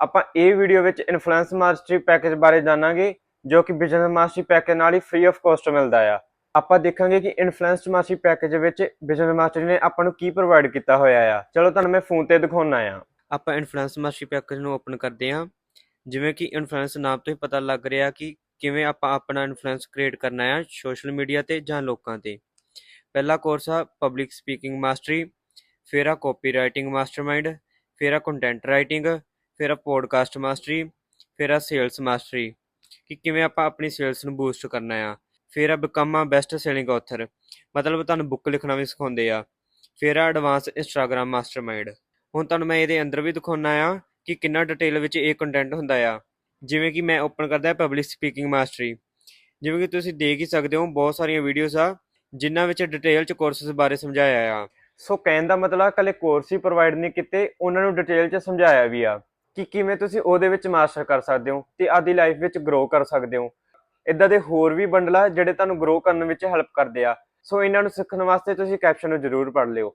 ਆਪਾਂ ਇਹ ਵੀਡੀਓ ਵਿੱਚ ਇਨਫਲੂਐਂਸ ਮਾਸਟਰੀ ਪੈਕੇਜ ਬਾਰੇ ਜਾਣਾਂਗੇ, ਜੋ ਕਿ ਬਿਜ਼ਨਸ ਮਾਸਟਰੀ ਪੈਕੇਜ ਨਾਲ ਹੀ ਫ੍ਰੀ ਆਫ ਕਾਸਟ ਮਿਲਦਾ ਆ। ਆਪਾਂ ਦੇਖਾਂਗੇ ਕਿ ਇਨਫਲੂਐਂਸ ਮਾਸਟਰੀ ਪੈਕੇਜ ਵਿੱਚ ਬਿਜ਼ਨਸ ਮਾਸਟਰੀ ਨੇ ਆਪਾਂ ਨੂੰ ਕੀ ਪ੍ਰੋਵਾਈਡ ਕੀਤਾ ਹੋਇਆ ਆ। ਚਲੋ ਤੁਹਾਨੂੰ ਮੈਂ ਫੋਨ ਤੇ ਦਿਖਾਉਣਾ ਆ। ਆਪਾਂ ਇਨਫਲੂਐਂਸ ਮਾਸਟਰੀ ਪੈਕੇਜ ਨੂੰ ਓਪਨ ਕਰਦੇ ਹਾਂ ਜਿਵੇਂ ਕਿ ਇਨਫਲੂਐਂਸ ਨਾਮ ਤੋਂ ਹੀ ਪਤਾ ਲੱਗ ਰਿਹਾ ਕਿ ਕਿਵੇਂ ਆਪਾਂ ਆਪਣਾ ਇਨਫਲੂਐਂਸ ਕ੍ਰੀਏਟ ਕਰਨਾ ਹੈ ਸੋਸ਼ਲ ਮੀਡੀਆ ਤੇ ਜਾਂ ਲੋਕਾਂ ਤੇ। ਪਹਿਲਾ ਕੋਰਸ ਆ ਪਬਲਿਕ ਸਪੀਕਿੰਗ ਮਾਸਟਰੀ ਫਿਰ ਆ ਕਾਪੀ ਰਾਈਟਿੰਗ ਮਾਸਟਰਮਾਈਂਡ ਫਿਰ ਆ ਕੰਟੈਂਟ ਰਾਈਟਿੰਗ ਫਿਰ ਆ ਪੋਡਕਾਸਟ ਮਾਸਟਰੀ ਫਿਰ ਆ ਸੇਲਸ ਮਾਸਟਰੀ ਕਿ ਕਿਵੇਂ ਆਪਾਂ ਆਪਣੀ ਸੇਲਸ ਨੂੰ ਬੂਸਟ ਕਰਨਾ ਆ। ਫਿਰ ਆ ਬਿਕਮ ਆ ਬੈਸਟ ਸੇਲਿੰਗ ਆਥਰ ਮਤਲਬ ਤੁਹਾਨੂੰ ਬੁੱਕ ਲਿਖਣਾ ਵੀ ਸਿਖਾਉਂਦੇ ਆ। ਫਿਰ ਆ ਐਡਵਾਂਸ ਇੰਸਟਾਗ੍ਰam ਮਾਸਟਰਮਾਈਂਡ ਹੁਣ ਤੁਹਾਨੂੰ ਮੈਂ ਇਹਦੇ ਅੰਦਰ ਵੀ ਦਿਖਾਉਣਾ ਆ ਕਿ ਕਿੰਨਾ ਡਿਟੇਲ ਵਿੱਚ ਇਹ ਕੰਟੈਂਟ ਹੁੰਦਾ ਆ। ਜਿਵੇਂ ਕਿ ਮੈਂ ਓਪਨ ਕਰਦਾ ਪਬਲਿਕ ਸਪੀਕਿੰਗ ਮਾਸਟਰੀ ਜਿਵੇਂ ਕਿ ਤੁਸੀਂ ਦੇਖ ਹੀ ਸਕਦੇ ਹੋ ਬਹੁਤ ਸਾਰੀਆਂ ਵੀਡੀਓਜ਼ ਆ, ਜਿਨ੍ਹਾਂ ਵਿੱਚ ਡਿਟੇਲ ਚ ਕੋਰਸਸ ਬਾਰੇ ਸਮਝਾਇਆ ਆ। ਸੋ ਕਹਿਣ ਦਾ ਮਤਲਬ ਕੱਲੇ ਕੋਰਸ ਹੀ ਪ੍ਰੋਵਾਈਡ ਨਹੀਂ ਕੀਤੇ, ਉਹਨਾਂ ਨੂੰ ਡਿਟੇਲ 'ਚ ਸਮਝਾਇਆ ਵੀ ਆ। ਕਿ ਕਿਵੇਂ ਤੁਸੀਂ ਉਹਦੇ ਵਿੱਚ ਮਾਸਟਰ ਕਰ ਸਕਦੇ ਹੋ ਤੇ ਆਦੀ ਲਾਈਫ ਵਿੱਚ ਗਰੋ ਕਰ ਸਕਦੇ ਹੋ। ਇਦਾਂ ਦੇ ਹੋਰ ਵੀ ਬੰਡਲ ਆ ਜਿਹੜੇ ਤੁਹਾਨੂੰ ਗਰੋ ਕਰਨ ਵਿੱਚ ਹੈਲਪ ਕਰਦੇ ਆ। ਸੋ ਇਹਨਾਂ ਨੂੰ ਸਿੱਖਣ ਵਾਸਤੇ ਤੁਸੀਂ ਕੈਪਸ਼ਨ ਨੂੰ ਜ਼ਰੂਰ ਪੜ੍ਹ ਲਿਓ।